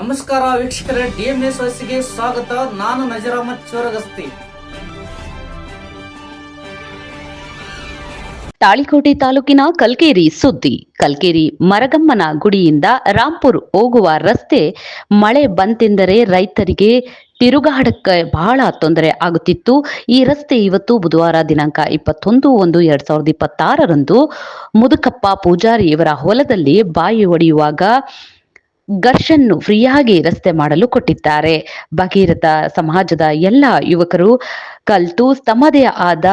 ನಮಸ್ಕಾರ ವೀಕ್ಷಕರೇ, ಡಿಎಂಎಸ್ ವಸಿಗೆ ಸ್ವಾಗತ. ನಾನು ನಜರಾಮತ್ ಚೋರಗಸ್ತಿ. ತಾಳಿಕೋಟೆ ತಾಲೂಕಿನ ಕಲ್ಕೇರಿ ಸುದ್ದಿ. ಕಲ್ಕೇರಿ ಮರಗಮ್ಮನ ಗುಡಿಯಿಂದ ರಾಂಪುರ್ ಹೋಗುವ ರಸ್ತೆ ಮಳೆ ಬಂತೆಂದರೆ ರೈತರಿಗೆ ತಿರುಗಾಡಕ್ಕೆ ಬಹಳ ತೊಂದರೆ ಆಗುತ್ತಿತ್ತು. ಈ ರಸ್ತೆ ಇವತ್ತು ಬುಧವಾರ ದಿನಾಂಕ ಇಪ್ಪತ್ತೊಂದು ಒಂದು ಎರಡ್ ಸಾವಿರದ ಇಪ್ಪತ್ತಾರರಂದು ಮುದುಕಪ್ಪ ಪೂಜಾರಿ ಇವರ ಹೊಲದಲ್ಲಿ ಬಾಯಿ ಒಡೆಯುವಾಗ ಘರ್ಷನ್ನು ಫ್ರೀಯಾಗಿ ರಸ್ತೆ ಮಾಡಲು ಕೊಟ್ಟಿದ್ದಾರೆ. ಭಗೀರಥ ಸಮಾಜದ ಎಲ್ಲ ಯುವಕರು ಕಲ್ತು ತಮ್ಮದೇ ಆದ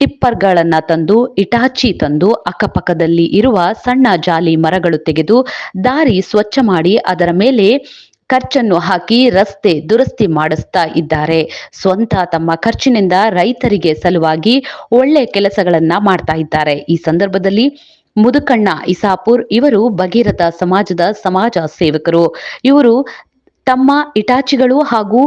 ಟಿಪ್ಪರ್ಗಳನ್ನ ತಂದು, ಇಟಾಚಿ ತಂದು, ಅಕ್ಕಪಕ್ಕದಲ್ಲಿ ಇರುವ ಸಣ್ಣ ಜಾಲಿ ಮರಗಳು ತೆಗೆದು ದಾರಿ ಸ್ವಚ್ಛ ಮಾಡಿ ಅದರ ಮೇಲೆ ಖರ್ಚನ್ನು ಹಾಕಿ ರಸ್ತೆ ದುರಸ್ತಿ ಮಾಡಿಸ್ತಾ ಇದ್ದಾರೆ. ಸ್ವಂತ ತಮ್ಮ ಖರ್ಚಿನಿಂದ ರೈತರಿಗೆ ಸಲುವಾಗಿ ಒಳ್ಳೆ ಕೆಲಸಗಳನ್ನ ಮಾಡ್ತಾ ಇದ್ದಾರೆ. ಈ ಸಂದರ್ಭದಲ್ಲಿ ಮುದುಕಣ್ಣ ಇಸಾಪುರ್ ಇವರು ಭಗೀರಥ ಸಮಾಜದ ಸಮಾಜ ಸೇವಕರು. ಇವರು ತಮ್ಮ ಇಟಾಚಿಗಳು ಹಾಗೂ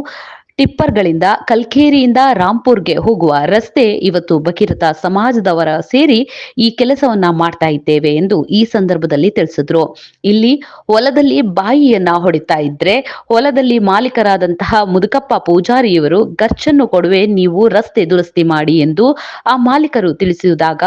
ಟಿಪ್ಪರ್ಗಳಿಂದ ಕಲ್ಕೇರಿಯಿಂದ ರಾಂಪುರ್ಗೆ ಹೋಗುವ ರಸ್ತೆ ಇವತ್ತು ಬಕಿರತ ಸಮಾಜದವರ ಸೇರಿ ಈ ಕೆಲಸವನ್ನ ಮಾಡ್ತಾ ಇದ್ದೇವೆ ಎಂದು ಈ ಸಂದರ್ಭದಲ್ಲಿ ತಿಳಿಸಿದ್ರು. ಇಲ್ಲಿ ಹೊಲದಲ್ಲಿ ಬಾಯಿಯನ್ನ ಹೊಡಿತಾ ಇದ್ರೆ ಹೊಲದಲ್ಲಿ ಮಾಲೀಕರಾದಂತಹ ಮುದುಕಪ್ಪ ಪೂಜಾರಿಯವರು ಗರ್ಚನ್ನು ಕೊಡುವೆ, ನೀವು ರಸ್ತೆ ದುರಸ್ತಿ ಮಾಡಿ ಎಂದು ಆ ಮಾಲೀಕರು ತಿಳಿಸಿದಾಗ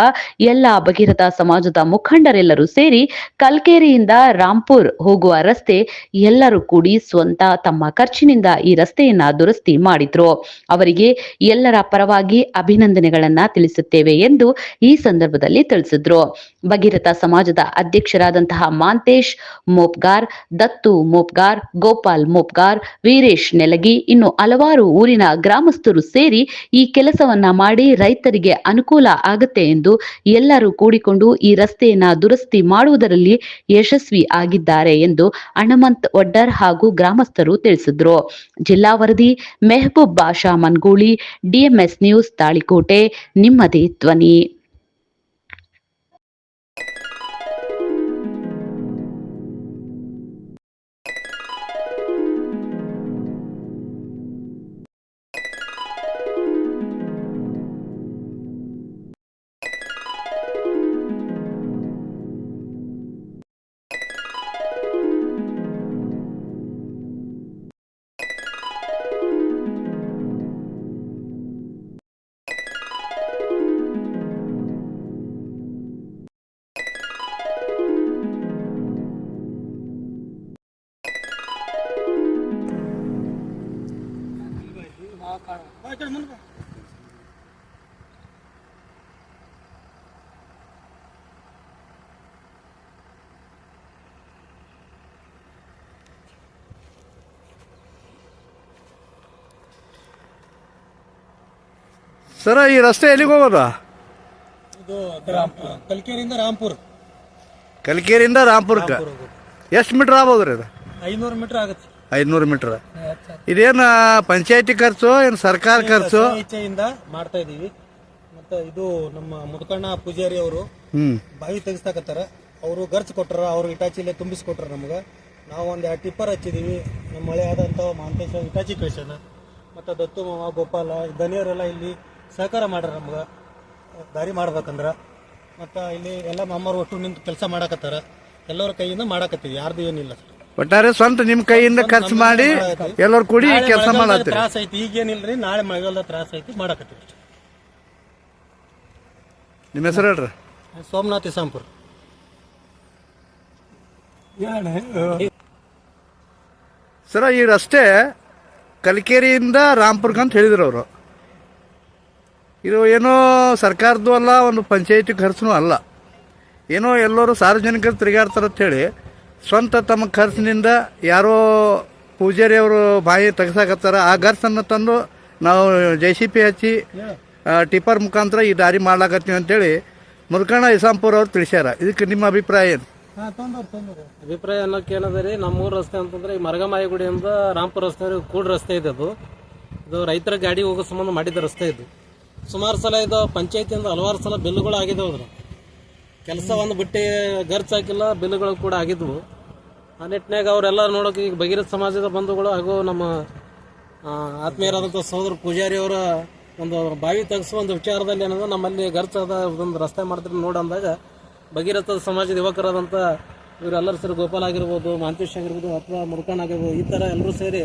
ಎಲ್ಲ ಬಗೀರಥ ಸಮಾಜದ ಮುಖಂಡರೆಲ್ಲರೂ ಸೇರಿ ಕಲ್ಕೇರಿಯಿಂದ ರಾಂಪುರ್ ಹೋಗುವ ರಸ್ತೆ ಎಲ್ಲರೂ ಕೂಡಿ ಸ್ವಂತ ತಮ್ಮ ಖರ್ಚಿನಿಂದ ಈ ರಸ್ತೆಯನ್ನ ದುರಸ್ತಿ ಮಾಡಿದ್ರು ಅವರಿಗೆ ಎಲ್ಲರ ಪರವಾಗಿ ಅಭಿನಂದನೆಗಳನ್ನ ತಿಳಿಸುತ್ತೇವೆ ಎಂದು ಈ ಸಂದರ್ಭದಲ್ಲಿ ತಿಳಿಸಿದ್ರು. ಭಗೀರಥ ಸಮಾಜದ ಅಧ್ಯಕ್ಷರಾದಂತಹ ಮಾಂತೇಶ್ ಮೋಪ್ಗಾರ್, ದತ್ತು ಮೋಪ್ಗಾರ್, ಗೋಪಾಲ್ ಮೋಪ್ಗಾರ್, ವೀರೇಶ್ ನೆಲಗಿ ಇನ್ನು ಹಲವಾರು ಊರಿನ ಗ್ರಾಮಸ್ಥರು ಸೇರಿ ಈ ಕೆಲಸವನ್ನ ಮಾಡಿ ರೈತರಿಗೆ ಅನುಕೂಲ ಆಗುತ್ತೆ ಎಂದು ಎಲ್ಲರೂ ಕೂಡಿಕೊಂಡು ಈ ರಸ್ತೆಯನ್ನ ದುರಸ್ತಿ ಮಾಡುವುದರಲ್ಲಿ ಯಶಸ್ವಿ ಆಗಿದ್ದಾರೆ ಎಂದು ಅಣಮಂತ್ ಒಡ್ಡರ್ ಹಾಗೂ ಗ್ರಾಮಸ್ಥರು ತಿಳಿಸಿದ್ರು. ಜಿಲ್ಲಾ ವರದಿ ಮೆಹಬೂಬ್ ಬಾಷಾ ಮನ್ಗೂಳಿ ಡಿಎಂಎಸ್ ನ್ಯೂಸ್ ತಾಳಿಕೋಟೆ ನಿಮ್ಮದೇ ಧ್ವನಿ. ಸರ ಈ ರಸ್ತೆ ಎಲ್ಲಿಗೆ ಹೋಗೋದು? ಇದು ಕಲ್ಕೇರಿಯಿಂದ ರಾಂಪುರ್ ಕಲ್ಕೇರಿಯಿಂದ ರಾಂಪುರಕ್ಕೆ ಎಷ್ಟು ಮೀಟರ್ ಆಗ್ಬೋದ್ರಿ ಇದು? ಐನೂರು ಮೀಟರ್ ಆಗುತ್ತೆ. ಐದುನೂರು ಮೀಟರ್. ಇದೇನು ಪಂಚಾಯತಿ ಖರ್ಚು ಏನು ಸರ್ಕಾರ ಖರ್ಚು? ಇಚ್ಛೆಯಿಂದ ಮಾಡ್ತಾ ಇದೀವಿ ಮತ್ತೆ ಇದು ನಮ್ಮ ಮುದಕಣ್ಣ ಪೂಜಾರಿ ಅವರು ಬಾವಿ ತೆಗಿಸ್ತಾಕತ್ತಾರ. ಅವರು ಖರ್ಚು ಕೊಟ್ಟರ ಅವ್ರು ಇಟಾಚಿಲೆ ತುಂಬಿಸ್ಕೊಟ್ರ ನಮ್ಗೆ. ನಾವು ಒಂದು ಎರಡು ಟಿಪ್ಪರ್ ಹಚ್ಚಿದೀವಿ. ನಮ್ಮ ಮಳೆ ಆದಂಥ ಮಾಂತೇಶ ಇಟಾಚಿ ಕಳ್ಸ್ಯಾನ ಮತ್ತು ದತ್ತು ಮಾವ ಗೋಪಾಲ ಧನಿಯವರೆಲ್ಲ ಇಲ್ಲಿ ಸಹಕಾರ ಮಾಡ್ಯಾರ ನಮ್ಗೆ. ದಾರಿ ಮಾಡ್ಬೇಕಂದ್ರ. ಮತ್ತು ಇಲ್ಲಿ ಎಲ್ಲ ಮಾಮರು ಒಟ್ಟು ನಿಂತು ಕೆಲಸ ಮಾಡಕತ್ತಾರ. ಎಲ್ಲರ ಕೈಯಿಂದ ಮಾಡಕತ್ತೀವಿ. ಯಾರ್ದು ಏನಿಲ್ಲ. ಸರ್ ಒಟ್ಟಾರೆ ಸ್ವಂತ ನಿಮ್ಮ ಕೈಯಿಂದ ಖರ್ಚು ಮಾಡಿ ಎಲ್ಲರೂ ಕೂಡಿ ಕೆಲಸ ಮಾಡತ್ತೀರಿ. ತ್ರಾಸ ಐತಿ ಈಗೇನಿಲ್ರಿ ನಾಳೆ ಮಳೆಗಾಲದ ತ್ರಾಸ ಐತಿ ಮಾಡಕತ್ತೀವಿ ನಿಮ್ಮ ಹೆಸರು ಹೇಳ್ರಿ. ಸೋಮನಾಥ್ ಇಸಾಂಪುರ್ ಸರ ಈ ರಸ್ತೆ ಕಲಿಕೇರಿಯಿಂದ ರಾಂಪುರ್ಗೆ ಅಂತ ಹೇಳಿದ್ರು ಅವರು. ಇದು ಏನೋ ಸರ್ಕಾರದ್ದು ಅಲ್ಲ ಒಂದು ಪಂಚಾಯತಿ ಖರ್ಚು ಅಲ್ಲ. ಏನೋ ಎಲ್ಲರೂ ಸಾರ್ವಜನಿಕರು ತಿರುಗಾಡ್ತಾರಂತ ಹೇಳಿ ಸ್ವಂತ ತಮ್ಮ ಖರ್ಚಿನಿಂದ ಯಾರೋ ಪೂಜಾರಿಯವರು ಬಾಯಿ ತೆಗ್ಸಾಕತ್ತಾರ. ಆ ಖರ್ಚನ್ನು ತಂದು ನಾವು ಜೆ ಸಿ ಪಿ ಹಚ್ಚಿ ಟಿಪ್ಪರ್ ಮುಖಾಂತರ ಈ ದಾರಿ ಮಾಡ್ಲಾಕತ್ತೀವಿ ಅಂತೇಳಿ ಮುರುಕಣ್ಣ ಇಸಾಂಪುರ್ ಅವ್ರು ತಿಳಿಸ್ಯಾರ. ಇದಕ್ಕೆ ನಿಮ್ಮ ಅಭಿಪ್ರಾಯ ಏನು? ಅಭಿಪ್ರಾಯ ಅನ್ನೋಕೆ ಏನದ ರೀ ನಮ್ಮೂರು ರಸ್ತೆ ಅಂತಂದ್ರೆ ಈ ಮರಗಮಾಯಿ ಗುಡಿಯಿಂದ ರಾಂಪುರ ರಸ್ತೆ ಕೂಡ ರಸ್ತೆ ಇದೆ ಅದು. ಇದು ರೈತರ ಗಾಡಿ ಹೋಗೋ ಸಂಬಂಧ ಮಾಡಿದ ರಸ್ತೆ ಇದು. ಸುಮಾರು ಸಲ ಇದು ಪಂಚಾಯತಿಯಿಂದ ಹಲವಾರು ಸಲ ಬಿಲ್ಲುಗಳು ಆಗಿದ್ದವು ಅದ್ರ ಕೆಲಸ ಒಂದು ಬಿಟ್ಟು ಖರ್ಚು ಹಾಕಿಲ್ಲ ಬಿಲ್ಲುಗಳು ಕೂಡ ಆಗಿದ್ವು. ಆ ನಿಟ್ಟಿನಾಗ ಅವರೆಲ್ಲ ನೋಡೋಕೆ ಈಗ ಭಗೀರಥ ಸಮಾಜದ ಬಂಧುಗಳು ಹಾಗೂ ನಮ್ಮ ಆತ್ಮೀಯರಾದಂಥ ಸಹೋದರ ಪೂಜಾರಿ ಅವರ ಒಂದು ಬಾವಿ ತೆಗೆಸುವ ಒಂದು ವಿಚಾರದಲ್ಲಿ ಏನಂದ್ರೆ ನಮ್ಮಲ್ಲಿ ಗರ್ಚಾದ ಒಂದು ರಸ್ತೆ ಮಾಡ್ತಾರೆ ನೋಡಂದಾಗ ಭಗೀರಥ ಸಮಾಜದ ಯುವಕರಾದಂಥ ಇವರೆಲ್ಲರೂ ಸೇರಿ ಗೋಪಾಲ್ ಆಗಿರ್ಬೋದು, ಮಾಂತೇಶ್ ಆಗಿರ್ಬೋದು, ಅಥವಾ ಮುರುಕಣ್ಣ ಆಗಿರ್ಬೋದು, ಈ ಥರ ಎಲ್ಲರೂ ಸೇರಿ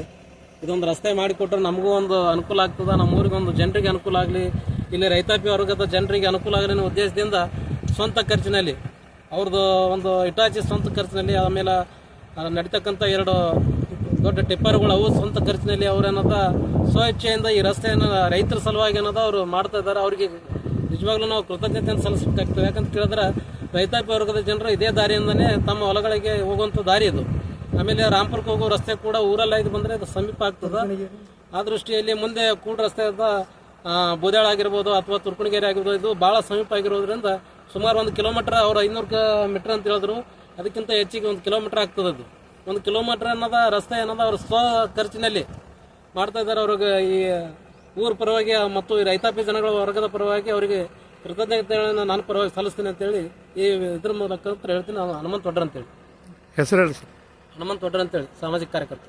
ಇದೊಂದು ರಸ್ತೆ ಮಾಡಿಕೊಟ್ರೆ ನಮಗೂ ಒಂದು ಅನುಕೂಲ ಆಗ್ತದೆ ನಮ್ಮ ಊರಿಗೆ ಒಂದು ಜನರಿಗೆ ಅನುಕೂಲ ಆಗಲಿ, ಇಲ್ಲಿ ರೈತಾಪಿ ವರ್ಗದ ಜನರಿಗೆ ಅನುಕೂಲ ಆಗಲಿ ಅನ್ನೋ ಉದ್ದೇಶದಿಂದ ಸ್ವಂತ ಖರ್ಚಿನಲ್ಲಿ, ಅವ್ರದ್ದು ಒಂದು ಇಟಾಚಿ ಸ್ವಂತ ಖರ್ಚಿನಲ್ಲಿ ಆಮೇಲೆ ನಡೀತಕ್ಕಂಥ ಎರಡು ದೊಡ್ಡ ಟಿಪ್ಪರ್ಗಳು ಅವು ಸ್ವಂತ ಖರ್ಚಿನಲ್ಲಿ ಅವ್ರೇನದ ಸ್ವಇಚ್ಛೆಯಿಂದ ಈ ರಸ್ತೆಯನ್ನು ರೈತರ ಸಲುವಾಗಿ ಏನದ ಅವರು ಮಾಡ್ತಾ ಇದ್ದಾರೆ. ಅವರಿಗೆ ನಿಜವಾಗ್ಲೂ ನಾವು ಕೃತಜ್ಞತೆಯನ್ನು ಸಲ್ಲಿಸಬೇಕಾಗ್ತದೆ. ಯಾಕಂತ ಕೇಳಿದ್ರೆ, ರೈತಾಪಿ ವರ್ಗದ ಜನರು ಇದೇ ದಾರಿಯಿಂದನೇ ತಮ್ಮ ಹೊಲಗಳಿಗೆ ಹೋಗುವಂಥ ದಾರಿ ಇದು. ಆಮೇಲೆ ರಾಂಪುರಕ್ಕೆ ಹೋಗೋ ರಸ್ತೆ ಕೂಡ ಊರಲ್ಲ ಇದು ಬಂದರೆ ಅದು ಸಮೀಪ ಆಗ್ತದೆ. ಆ ದೃಷ್ಟಿಯಲ್ಲಿ ಮುಂದೆ ಕೂಡ ರಸ್ತೆ ಬೂದಾಳ ಆಗಿರ್ಬೋದು ಅಥವಾ ತುರ್ಕುಣಿಗೆರೆ ಆಗಿರ್ಬೋದು, ಇದು ಭಾಳ ಸಮೀಪ ಆಗಿರೋದ್ರಿಂದ ಸುಮಾರು ಒಂದು ಕಿಲೋಮೀಟರ್ ಅವ್ರು ಐನೂರು ಮೀಟರ್ ಅಂತ ಹೇಳಿದ್ರು. ಅದಕ್ಕಿಂತ ಹೆಚ್ಚಿಗೆ ಒಂದು ಕಿಲೋಮೀಟರ್ ಆಗ್ತದೆ ಅದು. ಒಂದು ಕಿಲೋಮೀಟರ್ ಅನ್ನೋದ ರಸ್ತೆ ಅನ್ನೋದ ಅವ್ರ ಸ್ವ ಖರ್ಚಿನಲ್ಲಿ ಮಾಡ್ತಾ ಇದ್ದಾರೆ ಅವ್ರಿಗೆ ಈ ಊರ ಪರವಾಗಿ ಮತ್ತು ಈ ರೈತಾಪಿ ಜನಗಳ ವರ್ಗದ ಪರವಾಗಿ ಅವರಿಗೆ ಕೃತಜ್ಞತೆಗಳನ್ನು ನಾನು ಪರವಾಗಿ ಸಲ್ಲಿಸ್ತೀನಿ ಅಂತೇಳಿ ಈ ಇದ್ರ ಮೂಲಕ ಹೇಳ್ತೀನಿ. ನಾನು ಹನುಮಂತ ದೊಡ್ಡರ್ ಅಂತೇಳಿ. ಹೆಸರು ಹೇಳಿ ಸರ್. ಹನುಮಂತ ದೊಡ್ಡರ್ ಅಂತೇಳಿ ಸಾಮಾಜಿಕ ಕಾರ್ಯಕರ್ತ